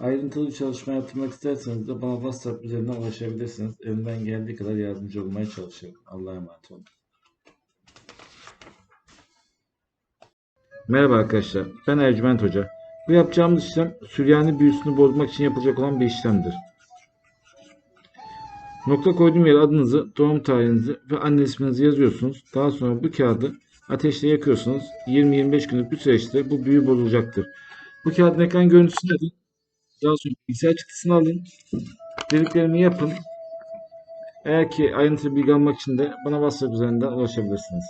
Ayrıntılı bir çalışma yaptırmak isterseniz de bana WhatsApp üzerinden ulaşabilirsiniz. Elimden geldiği kadar yardımcı olmaya çalışırım. Allah'a emanet olun. Merhaba arkadaşlar, ben Ercüment Hoca. Bu yapacağımız işlem Süryani büyüsünü bozmak için yapılacak olan bir işlemdir. Nokta koyduğum yere adınızı, doğum tarihinizi ve anne isminizi yazıyorsunuz. Daha sonra bu kağıdı ateşte yakıyorsunuz. 20-25 günlük bir süreçte bu büyü bozulacaktır. Bu kağıdın ekran görüntüsünü alın. Daha sonra bilgisayar çıktısını alın. Dediklerimi yapın. Eğer ki ayrıntılı bilgi almak için de bana WhatsApp üzerinden ulaşabilirsiniz.